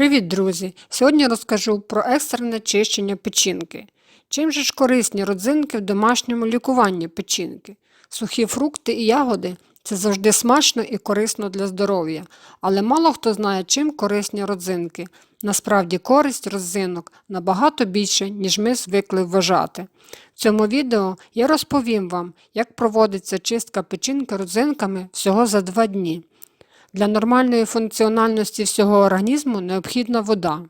Привіт, друзі! Сьогодні розкажу про екстрене чищення печінки. Чим же ж корисні родзинки в домашньому лікуванні печінки? Сухі фрукти і ягоди це завжди смачно і корисно для здоров'я, але мало хто знає, чим корисні родзинки. Насправді користь родзинок набагато більше, ніж ми звикли вважати. В цьому відео я розповім вам, як проводиться чистка печінки родзинками всього за два дні. Для нормальної функціональності всього організму необхідна вода.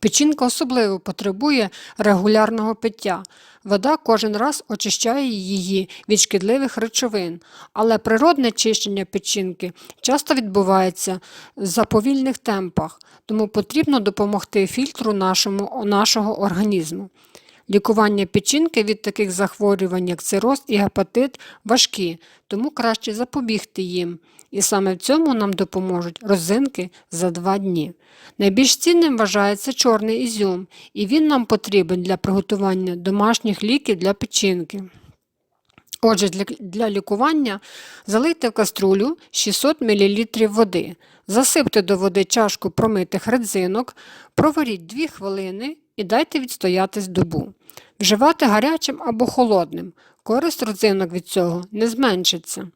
Печінка особливо потребує регулярного пиття. Вода кожен раз очищає її від шкідливих речовин, але природне чищення печінки часто відбувається в заповільних темпах, тому потрібно допомогти фільтру нашому, нашого організму. Лікування печінки від таких захворювань, як цироз і гепатит, важкі, тому краще запобігти їм. І саме в цьому нам допоможуть розинки за два дні. Найбільш цінним вважається чорний ізюм, і він нам потрібен для приготування домашніх ліків для печінки. Отже, для, лікування залийте в каструлю 600 мл води, засипте до води чашку промитих редзинок, проваріть 2 хвилини і дайте відстоятись добу. Вживати гарячим або холодним. Користь родзинок від цього не зменшиться.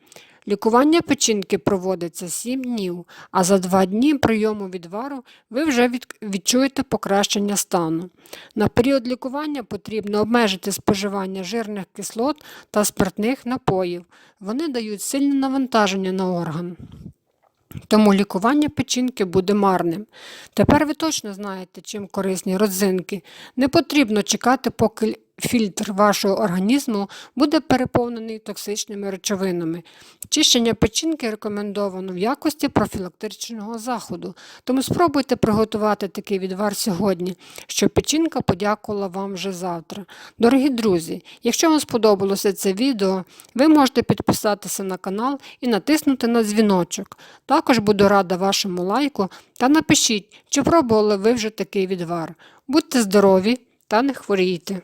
Лікування печінки проводиться 7 днів, а за 2 дні прийому відвару ви вже відчуєте покращення стану. На період лікування потрібно обмежити споживання жирних кислот та спиртних напоїв. Вони дають сильне навантаження на орган. Тому лікування печінки буде марним. Тепер ви точно знаєте, чим корисні родзинки. Не потрібно чекати, поки фільтр вашого організму буде переповнений токсичними речовинами. Чищення печінки рекомендовано в якості профілактичного заходу, тому спробуйте приготувати такий відвар сьогодні, щоб печінка подякувала вам вже завтра. Дорогі друзі, якщо вам сподобалося це відео, ви можете підписатися на канал і натиснути на дзвіночок. Також буду рада вашому лайку та напишіть, чи пробували ви вже такий відвар. Будьте здорові та не хворійте!